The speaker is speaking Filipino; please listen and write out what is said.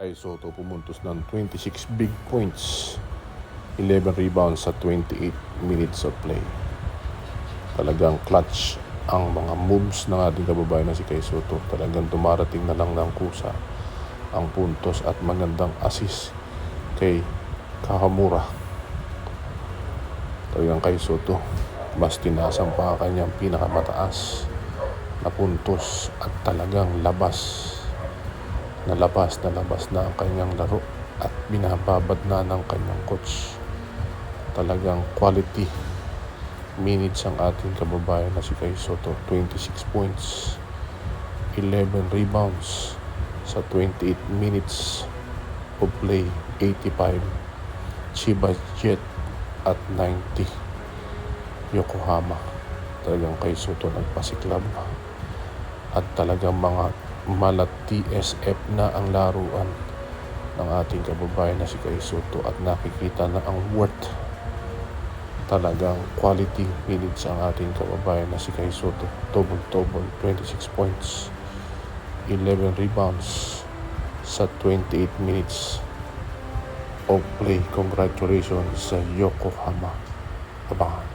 Kay Soto pumuntos ng 26 big points, 11 rebounds sa 28 minutes of play. Talagang clutch ang mga moves ng ating kababayan na si Kay Soto. Talagang dumarating na lang ng kusa ang puntos at magandang assist kay Kahamura. Talagang Kay Soto, mas tinasan pa ang kanyang pinakamataas na puntos at talagang labas na labas na labas na ang kanyang laro at binababad na ng kanyang coach. Talagang quality minutes ang ating kababayan na si Kay Soto. 26 points, 11 rebounds sa 28 minutes of play, 85 Chivas Jet at 90 Yokohama. Talagang Kay Soto nagpasiklab at talagang mga malat TSF na ang laruan ng ating kababayan na si Kay Soto at nakikita na ang worth talagang quality minutes ang ating kababayan na si Kay Soto. Double-double, 26 points, 11 rebounds sa 28 minutes of play. Congratulations sa Yokohama. Abangan.